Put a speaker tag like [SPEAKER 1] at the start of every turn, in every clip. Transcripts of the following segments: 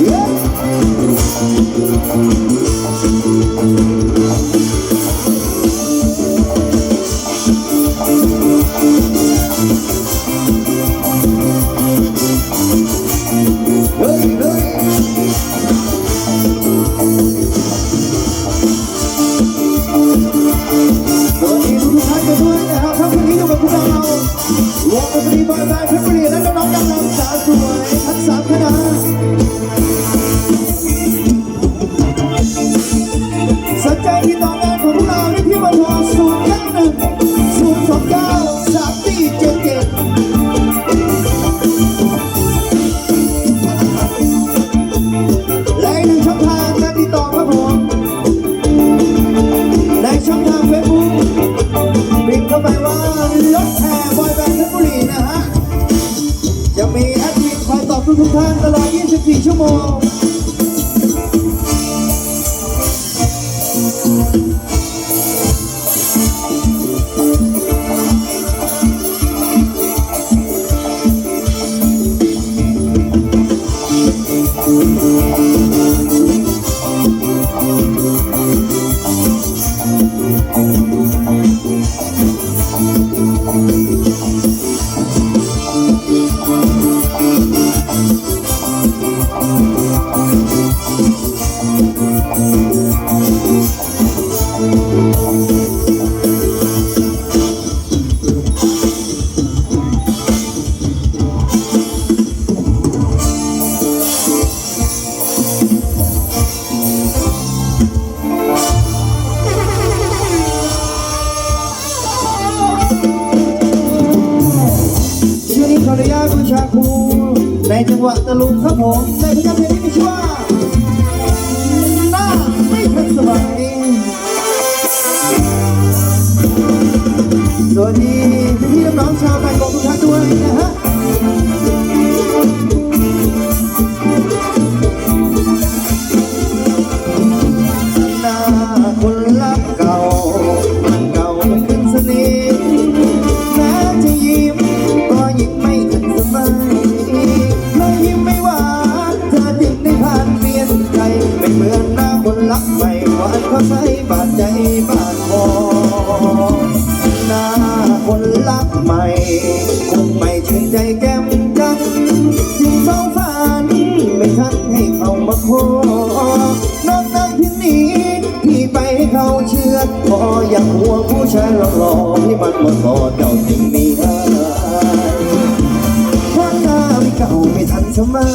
[SPEAKER 1] Yeah. 24 ชั่วโมง ไม่ทันสมัย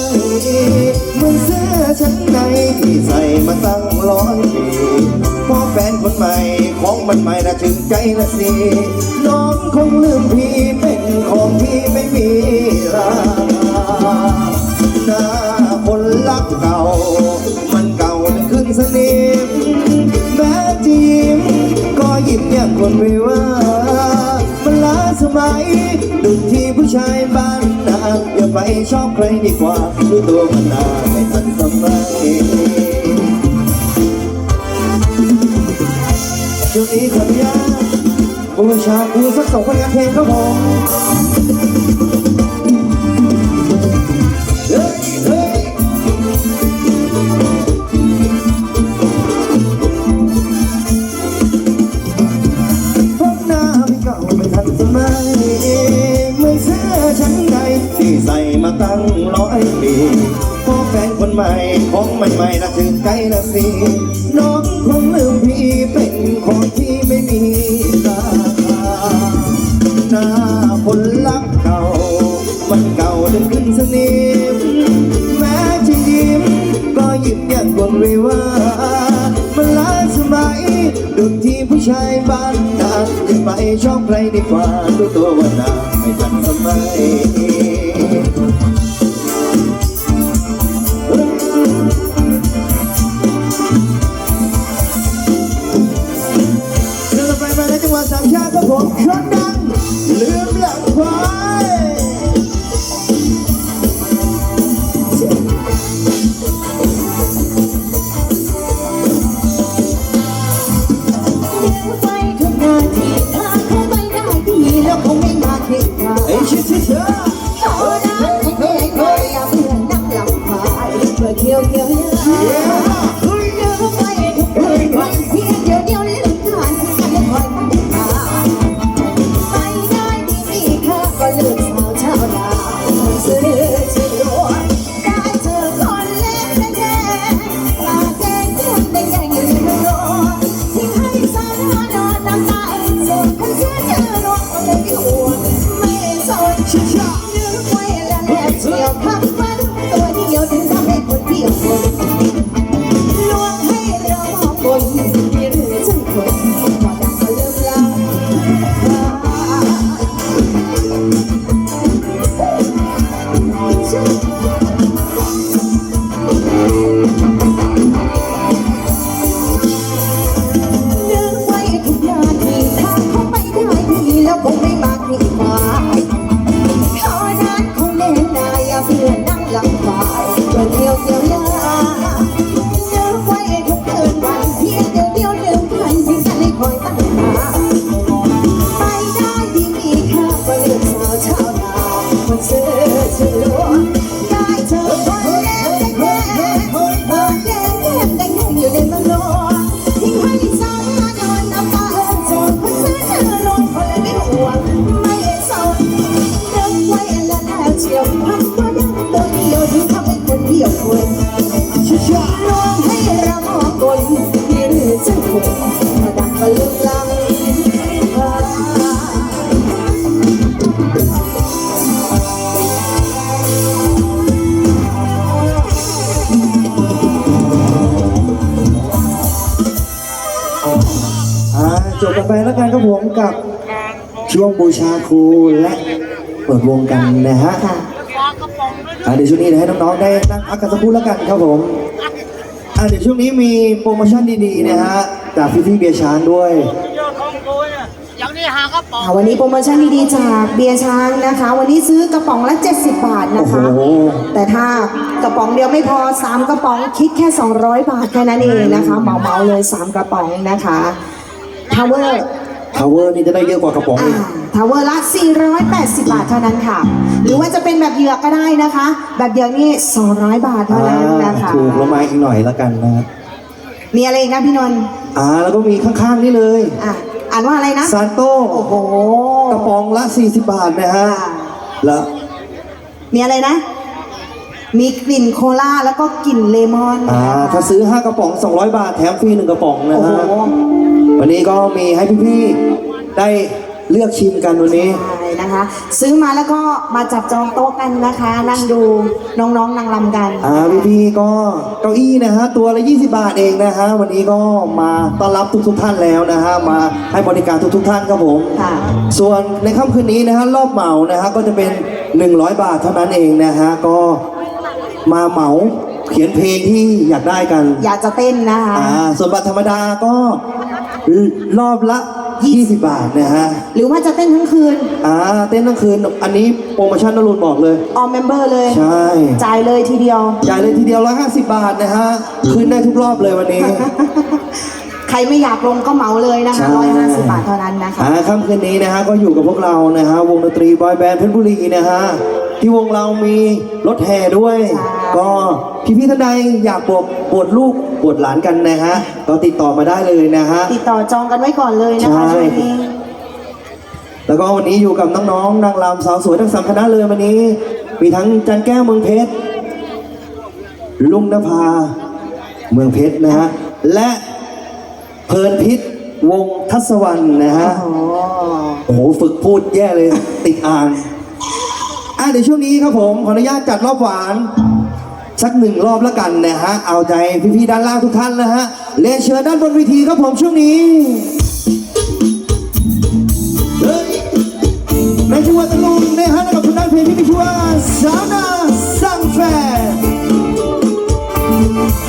[SPEAKER 1] เหมือนเสื้อชั้นในที่ใส่มาตั้งร้อยปีพอแฟนคนใหม่ของมันใหม่น่าถึงใจละสิน้องคงลืมพี่เป็นของพี่ไม่มีราคาหน้าคนรักเก่า มันเก่าจนขึ้นสนิมแม้จะยิ้มก็ยิ้มอย่างคนไม่ว่า สมัย ดุที่ผู้ชายบ้านนาอย่าไปชอบใครดีกว่าดูตัวมันนาไม่ทันสมัยช่วงนี้ขออนุญาตบูชายรูสักสองผลงานเพลงครับผม Thank you. กันครับผมกับช่วงบูชาครูและเปิดวงกันนะฮะ
[SPEAKER 2] ค่ะ
[SPEAKER 1] อ่าเดี๋ยวช่วงนี้เดี๋ยวให้น้องๆได้นั่งพักกันสักครู่แล้วกันครับผมอ่าเดี๋ยวช่วงนี้มีโปรโมชั่นดีๆนะฮะจากพี่ๆเบียร์ช้างด้วย
[SPEAKER 3] อย่างนี้หากระป๋อง
[SPEAKER 2] ค่ะวันนี้โปรโมชั่นดีๆจากเบียร์ช้างนะคะ วันนี้ซื้อกระป๋องละ 70 บาทนะคะ
[SPEAKER 1] โอ้โห
[SPEAKER 2] แต่ถ้ากระป๋องเดียวไม่พอ 3 กระป๋องคิดแค่ 200 บาทแค่นั้นเองนะคะเหมาๆเลย 3 กระป๋องนะคะทาวเวอร์
[SPEAKER 1] ทาวเวอร์นี่จะได้เยอะกว่ากระป๋อง
[SPEAKER 2] อ่า
[SPEAKER 1] อีก
[SPEAKER 2] ทาวเวอร์ละ 480 บาทเท่านั้นค่ะ หรือว่าจะเป็นแบบเหยือกก็ได้นะคะ แบบเหยือกนี่ 200 บาทเท่านั้นนะคะ
[SPEAKER 1] ถูกแล้วมาอีกหน่อยแล้วกันนะครับ
[SPEAKER 2] มีอะไรอีกนะพี่นนท์
[SPEAKER 1] อ่าแล้วก็มีข้างๆนี่เลย
[SPEAKER 2] อะอ่านว่าอะไรนะ
[SPEAKER 1] ซานโต้
[SPEAKER 2] โอ้โห
[SPEAKER 1] กระป๋องละ 40 บาทนะฮะ
[SPEAKER 2] ค่ะ
[SPEAKER 1] แล้ว
[SPEAKER 2] มีอะไรนะ มีกลิ่นโคลาแล้วก็กลิ่นเลมอน
[SPEAKER 1] อ่าถ้าซื้อ 5 กระป๋อง 200 บาทแถมฟรี1กระป๋องนะ
[SPEAKER 2] โอ้โห
[SPEAKER 1] ฮะ วันนี้ก็มีให้พี่ๆได้เลือกชิมกันวันนี้
[SPEAKER 2] ใช่นะคะ ซื้อมาแล้วก็มาจับจองโต๊ะกันนะคะ นั่งดูน้องๆนางรำกัน
[SPEAKER 1] อ่าพี่ๆก็เก้าอี้นะฮะตัวละ 20 บาทเองนะฮะวันนี้ก็มาต้อนรับทุกๆท่านแล้วนะฮะมาให้บริการทุกๆท่านครับผม
[SPEAKER 2] ค่ะ
[SPEAKER 1] ส่วนในค่ำคืนนี้นะฮะรอบเหมานะฮะก็จะเป็น 100 บาทเท่านั้นเองนะฮะก็มาเหมาเขียนเพลงที่อยากได้กัน
[SPEAKER 2] อยากจะเต้นนะคะ
[SPEAKER 1] อ่าส่วนบัตรธรรมดาก็ รอบละ 20 บาทนะฮะ
[SPEAKER 2] หรือว่าจะเต้นทั้งคืน
[SPEAKER 1] อ่าเต้นทั้งคืน อันนี้โปรโมชั่นนรุนบอกเลย
[SPEAKER 2] ออมเมมเบอร์เลย
[SPEAKER 1] ใช่
[SPEAKER 2] จ่ายเลยทีเดียว
[SPEAKER 1] จ่ายเลยทีเดียว 150 บาทนะฮะคืนได้ทุกรอบเลยวันนี้
[SPEAKER 2] ใครไม่อยากลงก็เหมาเลยนะคะ
[SPEAKER 1] ใช่
[SPEAKER 2] ร้อยห้าสิบบาทเท่านั้นนะคะ
[SPEAKER 1] อ่าค่ำคืนนี้นะฮะก็อยู่กับพวกเรานะฮะวงดนตรีบอยแบนด์เพชรบุรีนะฮะ ที่วงเรามีรถแห่ด้วย
[SPEAKER 2] ใช่
[SPEAKER 1] ก็พี่พี่ๆท่านใดอยากบวชบวชลูกบวชหลานกันนะฮะก็ติดต่อมาได้เลยนะฮะ
[SPEAKER 2] ติดต่อจองกันไว้ก่อนเลยนะคะ
[SPEAKER 1] ใช่
[SPEAKER 2] ช่วงนี้
[SPEAKER 1] แล้วก็วันนี้อยู่กับน้องๆนางรำสาวสวยทั้งสามคณะเลยวันนี้ มีทั้งจันแก้วเมืองเพชรลุงนภา เมืองเพชรนะฮะและเพลินพิษวงทัศวรรณนะฮะ
[SPEAKER 2] โอ้โห
[SPEAKER 1] โอ้โหฝึกพูดแย่เลย ติดอ่าง อะเดี๋ยวช่วงนี้ครับผมขออนุญาตจัดรอบหวาน สักหนึ่งรอบแล้วกันนะฮะ เอาใจพี่ๆด้านล่างทุกท่านนะฮะเรียนเชิญด้านบนเวทีครับผมช่วงนี้เฮ้ยในจังหวัดตะลุงนะฮะแล้วกับผลงานเพลงที่มีชื่อว่าสาวนาสังแฟ
[SPEAKER 4] เ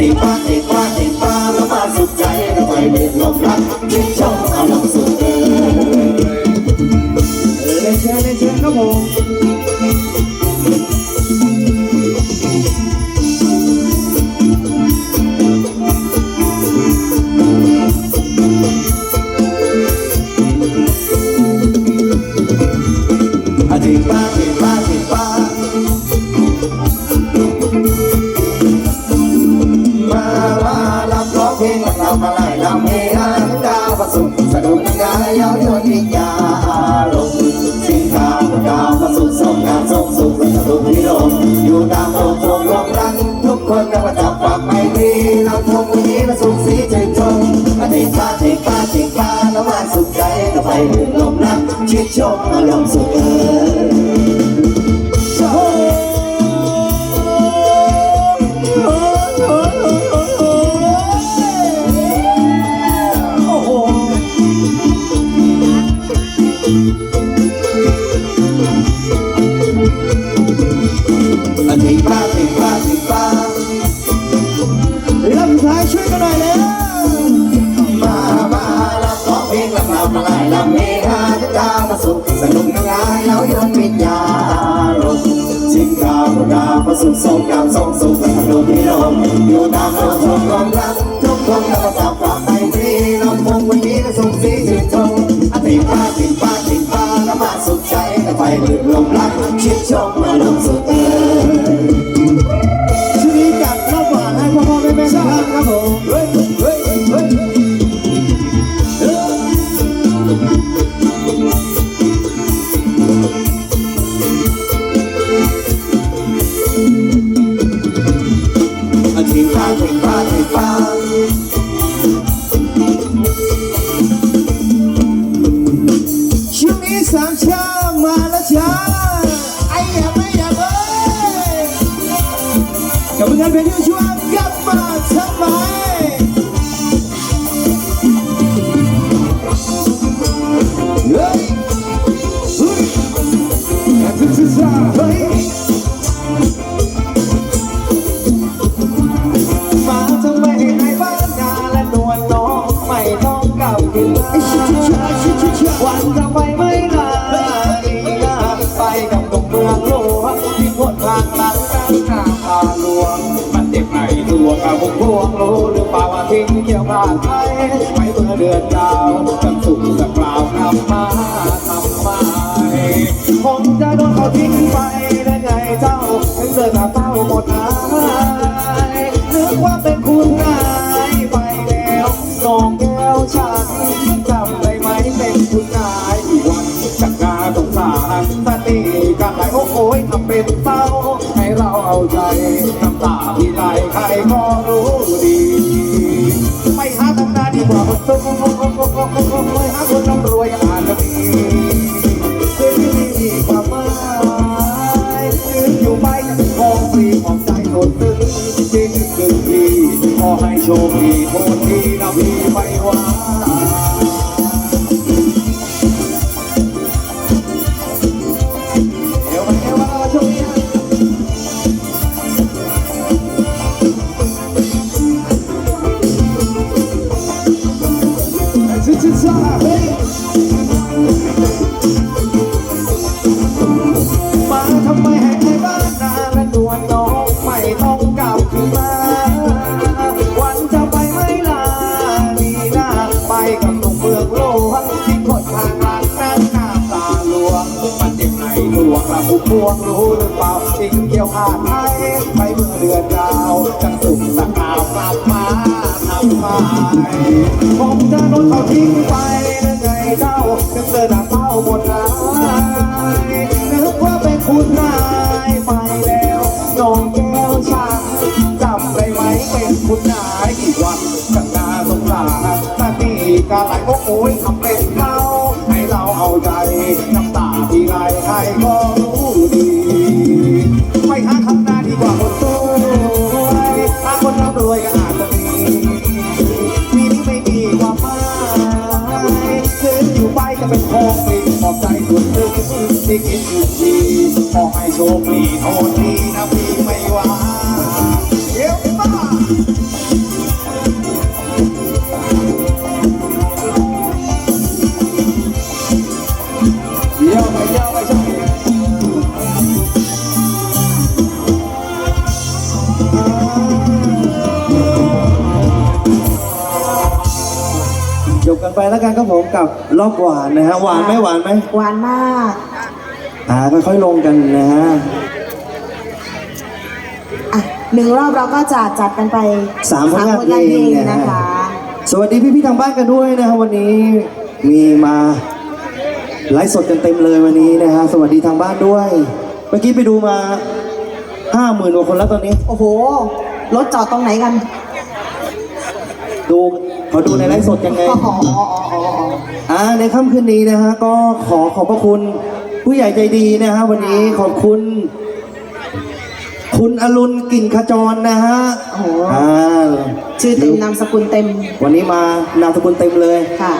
[SPEAKER 4] ติปาติปาติปาละมาสุขใจรวยเดือดลมรักที่ชอบเอา ป่าวาทิ้งเกี่ยวผ่านไปไมื่อเดือนดาวจำสุขสักกล่าวทำไมาทำไมผมจะโดนเขาทิ้งไปได้ไงเจ้าถึงเจอกัาเต้าหมดอายนึกว่าเป็น โอ้ยทำเป็นเศร้าให้เราเอาใจน้ำตาที่ไหลใครก็รู้ดีไปหาทำนาดีกว่าคนตุ้มไปหาคนร่ำรวยอาจจะมีคือที่มีความหมายืนอยู่ไปกับของฟรีของใจสดซึ้งจริงคือดีขอให้โชคดีโทษดีนะพี่ไม่ว่า พวกรู้หรือเปล่าจริงเกี่ยวขาดไทยไปเมื่อเดือนดาวจังสุกสะกาวกลับมาทำไมผมจะลนเขาทิ้งไปนั่ไงเจ้าถึงเจอหน้าเป้าหมดนายนึกว่าเป็นคุณนายไปแล้วน้องแก้วชางจำได้ไหมเป็นคุณนายกี่วันกันนาสงสารตาตีกาไหลก็โอ้ยทำเป็นเขาให้เราเอาใจน้ำตาที่ไหลให้ก็ อใจสุดซึ้ง
[SPEAKER 1] ที่คิดทุกทีขอให้โชคดีโทษทีนะพี่ไม่ว่า ไปแล้วกันครับผมกับรอบหวานนะฮะหวานไหมหวานไหม
[SPEAKER 2] หวานมาก
[SPEAKER 1] อ่าค่อยๆลงกันนะฮะ
[SPEAKER 2] อะหนึ่งรอบเราก็จะจัดกันไป
[SPEAKER 1] สามผลงาน
[SPEAKER 2] ผลงานเพลง
[SPEAKER 1] เพลงนะ
[SPEAKER 2] นะคะ
[SPEAKER 1] สวัสดีพี่ๆทางบ้านกันด้วยนะครับวันนี้มีมาไลฟ์สดกันเต็มเลยวันนี้นะฮะสวัสดีทางบ้านด้วย เมื่อกี้ไปดูมาห้าหมื่นกว่าคนแล้วตอนนี้
[SPEAKER 2] โอ้โหรถจอดตรงไหนกัน
[SPEAKER 1] ดู เขาดูในไลฟ์สดยังไง
[SPEAKER 2] อ๋ออ๋ออ๋ออ๋ออ๋อ
[SPEAKER 1] อ่าในค่ำคืนนี้นะฮะก็ขอขอบพระคุณผู้ใหญ่ใจดีนะฮะวันนี้ขอบคุณ คุณอรุณกิ่งขจรนะฮะ
[SPEAKER 2] โอ้โห
[SPEAKER 1] อ่า
[SPEAKER 2] ชื่อเต็มนามสกุลเต็ม
[SPEAKER 1] วันนี้มานามสกุลเต็มเลย
[SPEAKER 2] ค่ะ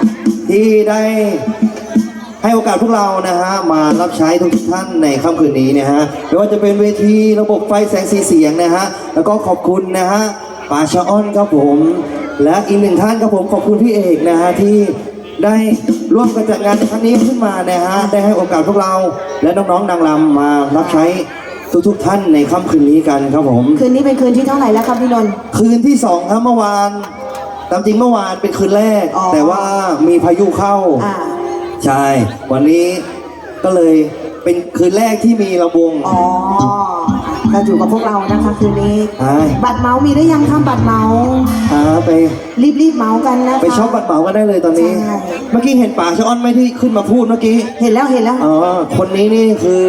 [SPEAKER 1] ที่ได้ให้โอกาสพวกเรานะฮะมารับใช้ทุกท่านในค่ำคืนนี้นะฮะไม่ว่าจะเป็นเวทีระบบไฟแสงสีเสียงนะฮะแล้วก็ขอบคุณนะฮะป่าชะอ้อนครับผม และอีกหนึ่งท่านครับผมขอบคุณพี่เอกนะฮะที่ได้ร่วมกันจัดงานในครั้งนี้ขึ้นมานะฮะได้ให้โอกาสพวกเราและน้องๆนางรำมารับใช้ทุกๆท่านในค่ำคืนนี้กันครับผม
[SPEAKER 2] คืนนี้เป็นคืนที่เท่าไหร่แล้วครับพี่นนท์
[SPEAKER 1] คืนที่สองครับเมื่อวานตามจริงเมื่อวานเป็นคืนแรก
[SPEAKER 2] อ๋อ
[SPEAKER 1] แต่ว่ามีพายุเข้า
[SPEAKER 2] อ่า
[SPEAKER 1] ใช่ วันนี้ก็เลยเป็นคืนแรกที่มีระวง
[SPEAKER 2] อ๋อ ก็อยู่กับพวกเรานะคะคืนนี้
[SPEAKER 1] ใช่
[SPEAKER 2] บัตรเมาส์มีได้ยังคะบัตรเมาส์
[SPEAKER 1] หาไป
[SPEAKER 2] รีบรีบๆเมาส์กันนะคะ
[SPEAKER 1] ไปช็อปบัตรเหมากันได้เลยตอนนี้
[SPEAKER 2] ใช่
[SPEAKER 1] เมื่อกี้เห็นป่าชะอ้อนไหมที่ขึ้นมาพูดเมื่อกี้
[SPEAKER 2] เห็นแล้วเห็นแล้ว
[SPEAKER 1] อ๋อ คนนี้นี่คือ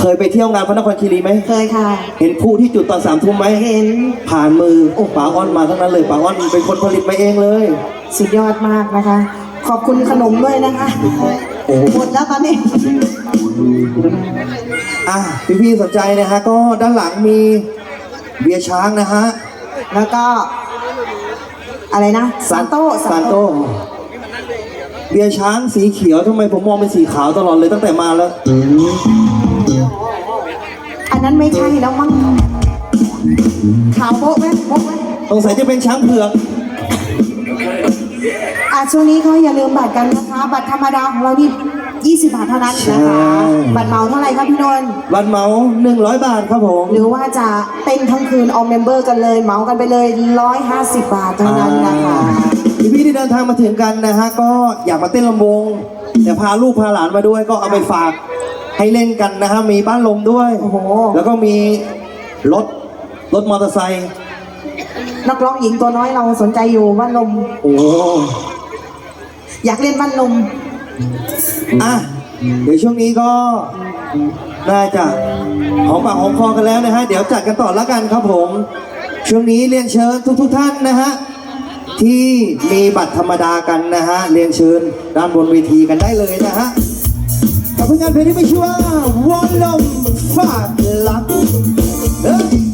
[SPEAKER 1] เคยไปเที่ยวงานพระนครคีรีไหม
[SPEAKER 2] เคยค่ะ
[SPEAKER 1] เห็นผู้ที่จุดตอนสามทุ่มไหม
[SPEAKER 2] เห็น
[SPEAKER 1] ผ่านมือโอ้ป่าอ้อนมาทั้งนั้นเลยป่าอ้อนเป็นคนผลิตมาเองเลย
[SPEAKER 2] สุดยอดมากนะคะ ขอบคุณขนมด้วยนะคะ
[SPEAKER 1] โอ้
[SPEAKER 2] หมดแล้วตอนนี้
[SPEAKER 1] อะพี่ๆสนใจนะฮะ ก็ด้านหลังมีเบียร์ช้างนะฮะ
[SPEAKER 2] แล้วก็ อะไรนะซานโต้
[SPEAKER 1] ซานโตเบียร์ช้างสีเขียวทำไมผมมองเป็นสีขาวตลอดเลยตั้งแต่มาแล้ว
[SPEAKER 2] อันนั้นไม่ใช่แล้วมั้งขาวโบ๊ะไหมโบ๊ะไหม
[SPEAKER 1] สงสัยจะเป็นช้างเผือก
[SPEAKER 2] อะช่วงนี้ก็อย่าลืมบัตรกันนะคะ บัตรธรรมดาของเรานี่20 บาทเท่านั้นนะคะบัตรเหมาเท่าไหร่ครับพี่นนท์
[SPEAKER 1] วันเหมา100 บาทครับผม
[SPEAKER 2] หรือว่าจะเต้นทั้งคืนออมเมมเบอร์กันเลยเหมากันไปเลย 150 บาทเท่านั้นนะคะ
[SPEAKER 1] พี่พี่ๆที่เดินทางมาถึงกันนะฮะก็อยากมาเต้นลำวง แต่พาลูกพาหลานมาด้วยก็เอาไปฝากให้เล่นกันนะฮะมีบ้านลมด้วย
[SPEAKER 2] โอ้โห
[SPEAKER 1] แล้วก็มีรถรถมอเตอร์ไซค์
[SPEAKER 2] นักร้องหญิงตัวน้อยเราสนใจอยู่บ้านลม
[SPEAKER 1] โอ้
[SPEAKER 2] อยากเล่นบ้านลม
[SPEAKER 1] อะเดี๋ยวช่วงนี้ก็น่าจะหอมปากหอมคอกันแล้วนะฮะ เดี๋ยวจัดกันต่อแล้วกันครับผม ช่วงนี้เรียนเชิญทุกๆท่านนะฮะ ที่มีบัตรธรรมดากันนะฮะ เรียนเชิญด้านบนเวทีกันได้เลยนะฮะกับผลงานเพลงที่มีชื่อว่าวอลลมฟาดลักเอ้ย